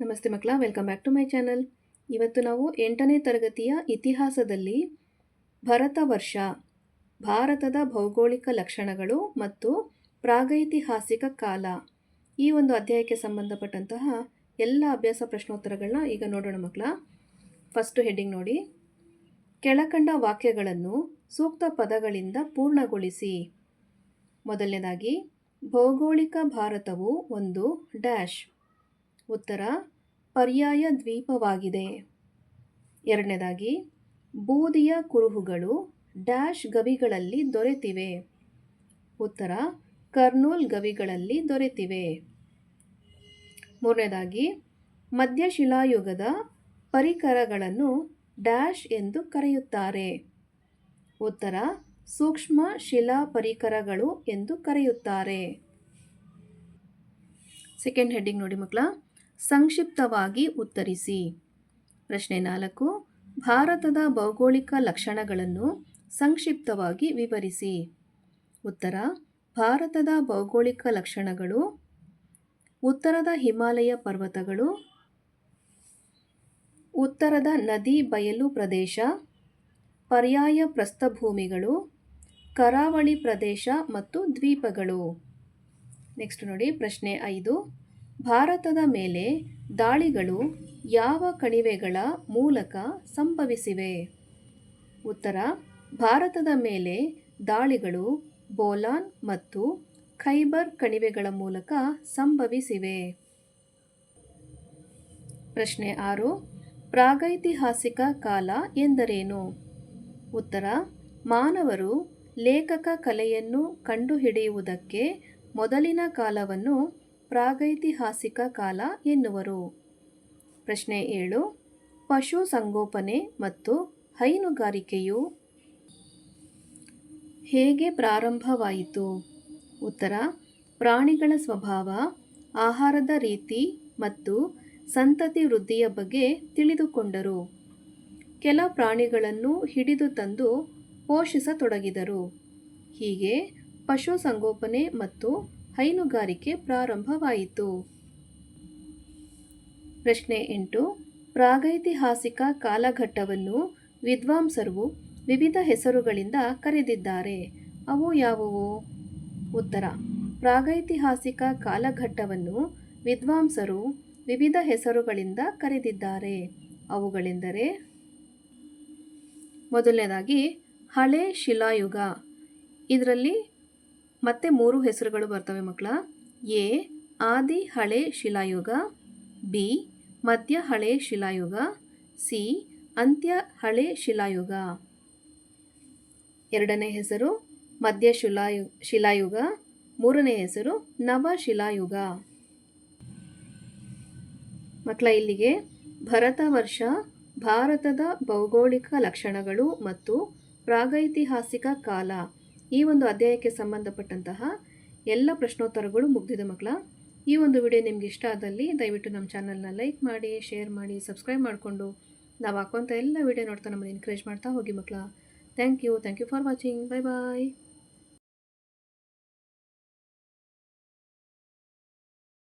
ನಮಸ್ತೆ ಮಕ್ಕಳ welcome back to my channel ಇವತ್ತು ನಾವು ಎಂಟನೇ ತರಗತಿಯ ಇತಿಹಾಸದಲ್ಲಿ ಭರತ ವರ್ಷ, ಭಾರತದ ಭೌಗೋಳಿಕ ಲಕ್ಷಣಗಳು ಮತ್ತು ಪ್ರಾಗೈತಿಹಾಸಿಕ ಕಾಲ ಈ ಒಂದು ಅಧ್ಯಾಯಕ್ಕೆ ಸಂಬಂಧಪಟ್ಟಂತಹ ಎಲ್ಲ ಅಭ್ಯಾಸ ಪ್ರಶ್ನೋತ್ತರಗಳನ್ನ ಈಗ ನೋಡೋಣ ಮಕ್ಕಳ. ಫಸ್ಟು ಹೆಡ್ಡಿಂಗ್ ನೋಡಿ. ಕೆಳಕಂಡ ವಾಕ್ಯಗಳನ್ನು ಸೂಕ್ತ ಪದಗಳಿಂದ ಪೂರ್ಣಗೊಳಿಸಿ. ಮೊದಲನೇದಾಗಿ, ಭೌಗೋಳಿಕ ಭಾರತವು ಒಂದು ಡ್ಯಾಶ್ ಉತ್ತರ ಪರ್ಯಾಯ ದ್ವೀಪವಾಗಿದೆ. ಎರಡನೇದಾಗಿ, ಬೂದಿಯ ಕುರುಹುಗಳು ಡ್ಯಾಶ್ ಗವಿಗಳಲ್ಲಿ ದೊರೆತಿವೆ. ಉತ್ತರ, ಕರ್ನೂಲ್ ಗವಿಗಳಲ್ಲಿ ದೊರೆತಿವೆ. ಮೂರನೇದಾಗಿ ಮಧ್ಯಶಿಲಾಯುಗದ ಪರಿಕರಗಳನ್ನು ಡ್ಯಾಶ್ ಎಂದು ಕರೆಯುತ್ತಾರೆ. ಉತ್ತರ, ಸೂಕ್ಷ್ಮ ಶಿಲಾ ಪರಿಕರಗಳು ಎಂದು ಕರೆಯುತ್ತಾರೆ. ಸೆಕೆಂಡ್ ಹೆಡ್ಡಿಂಗ್ ನೋಡಿ ಮಕ್ಕಳ. ಸಂಕ್ಷಿಪ್ತವಾಗಿ ಉತ್ತರಿಸಿ. ಪ್ರಶ್ನೆ ನಾಲ್ಕು. ಭಾರತದ ಭೌಗೋಳಿಕ ಲಕ್ಷಣಗಳನ್ನು ಸಂಕ್ಷಿಪ್ತವಾಗಿ ವಿವರಿಸಿ. ಉತ್ತರ. ಭಾರತದ ಭೌಗೋಳಿಕ ಲಕ್ಷಣಗಳು. ಉತ್ತರದ ಹಿಮಾಲಯ ಪರ್ವತಗಳು. ಉತ್ತರದ ನದಿ ಬಯಲು ಪ್ರದೇಶ. ಪರ್ಯಾಯ ಪ್ರಸ್ಥಭೂಮಿಗಳು. ಕರಾವಳಿ ಪ್ರದೇಶ ಮತ್ತು ದ್ವೀಪಗಳು. ನೆಕ್ಸ್ಟ್ ನೋಡಿ ಪ್ರಶ್ನೆ ಐದು. ಭಾರತದ ಮೇಲೆ ದಾಳಿಗಳು ಯಾವ ಕಣಿವೆಗಳ ಮೂಲಕ ಸಂಭವಿಸಿವೆ? ಉತ್ತರ, ಭಾರತದ ಮೇಲೆ ದಾಳಿಗಳು ಬೋಲಾನ್ ಮತ್ತು ಖೈಬರ್ ಕಣಿವೆಗಳ ಮೂಲಕ ಸಂಭವಿಸಿವೆ. ಪ್ರಶ್ನೆ ಆರು, ಪ್ರಾಗೈತಿಹಾಸಿಕ ಕಾಲ ಎಂದರೇನು? ಉತ್ತರ, ಮಾನವರು ಲೇಖಕ ಕಲೆಯನ್ನು ಕಂಡುಹಿಡಿಯುವುದಕ್ಕೆ ಮೊದಲಿನ ಕಾಲವನ್ನು ಪ್ರಾಗೈತಿಹಾಸಿಕ ಕಾಲ ಎನ್ನುವರು. ಪ್ರಶ್ನೆ ಏಳು. ಪಶು ಸಂಗೋಪನೆ ಮತ್ತು ಹೈನುಗಾರಿಕೆಯು ಹೇಗೆ ಪ್ರಾರಂಭವಾಯಿತು? ಉತ್ತರ. ಪ್ರಾಣಿಗಳ ಸ್ವಭಾವ, ಆಹಾರದ ರೀತಿ ಮತ್ತು ಸಂತತಿ ವೃದ್ಧಿಯ ಬಗ್ಗೆ ತಿಳಿದುಕೊಂಡರು. ಕೆಲ ಪ್ರಾಣಿಗಳನ್ನು ಹಿಡಿದು ತಂದು ಪೋಷಿಸತೊಡಗಿದರು. ಹೀಗೆ ಪಶುಸಂಗೋಪನೆ ಮತ್ತು ಹೈನುಗಾರಿಕೆ ಪ್ರಾರಂಭವಾಯಿತು. ಪ್ರಶ್ನೆ ಎಂಟು. ಪ್ರಾಗೈತಿಹಾಸಿಕ ಕಾಲಘಟ್ಟವನ್ನು ವಿದ್ವಾಂಸರು ವಿವಿಧ ಹೆಸರುಗಳಿಂದ ಕರೆದಿದ್ದಾರೆ. ಅವು ಯಾವುವು? ಉತ್ತರ. ಪ್ರಾಗೈತಿಹಾಸಿಕ ಕಾಲಘಟ್ಟವನ್ನು ವಿದ್ವಾಂಸರು ವಿವಿಧ ಹೆಸರುಗಳಿಂದ ಕರೆದಿದ್ದಾರೆ. ಅವುಗಳೆಂದರೆ ಮೊದಲನೇದಾಗಿ ಹಳೆ ಶಿಲಾಯುಗ. ಇದರಲ್ಲಿ ಮತ್ತೆ ಮೂರು ಹೆಸರುಗಳು ಬರ್ತವೆ ಮಕ್ಕಳ. ಎ, ಆದಿ ಹಳೆ ಶಿಲಾಯುಗ. ಬಿ, ಮಧ್ಯ ಹಳೆ ಶಿಲಾಯುಗ. ಸಿ, ಅಂತ್ಯ ಹಳೆ ಶಿಲಾಯುಗ. ಎರಡನೇ ಹೆಸರು ಮಧ್ಯ ಶಿಲಾಯು, ಶಿಲಾಯುಗ. ಮೂರನೇ ಹೆಸರು ನವ ಶಿಲಾಯುಗ. ಮಕ್ಕಳ, ಇಲ್ಲಿಗೆ ಭರತ ವರ್ಷ ಭಾರತದ ಭೌಗೋಳಿಕ ಲಕ್ಷಣಗಳು ಮತ್ತು ಪ್ರಾಗೈತಿಹಾಸಿಕ ಕಾಲ. ಈ ಒಂದು ಅಧ್ಯಾಯಕ್ಕೆ ಸಂಬಂಧಪಟ್ಟಂತಹ ಎಲ್ಲ ಪ್ರಶ್ನೋತ್ತರಗಳು ಮುಗ್ದಿದೆ ಮಕ್ಕಳ. ಈ ಒಂದು ವಿಡಿಯೋ ನಿಮ್ಗೆ ಇಷ್ಟ ಆದಲ್ಲಿ ದಯವಿಟ್ಟು ನಮ್ಮ ಚಾನಲ್ನ ಲೈಕ್ ಮಾಡಿ, ಶೇರ್ ಮಾಡಿ, ಸಬ್ಸ್ಕ್ರೈಬ್ ಮಾಡಿಕೊಂಡು ನಾವು ಹಾಕುವಂಥ ಎಲ್ಲ ವಿಡಿಯೋ ನೋಡ್ತಾ ನಮ್ಮನ್ನು ಎನ್ಕರೇಜ್ ಮಾಡ್ತಾ ಹೋಗಿ ಮಕ್ಕಳ. Thank you thank you for watching bye bye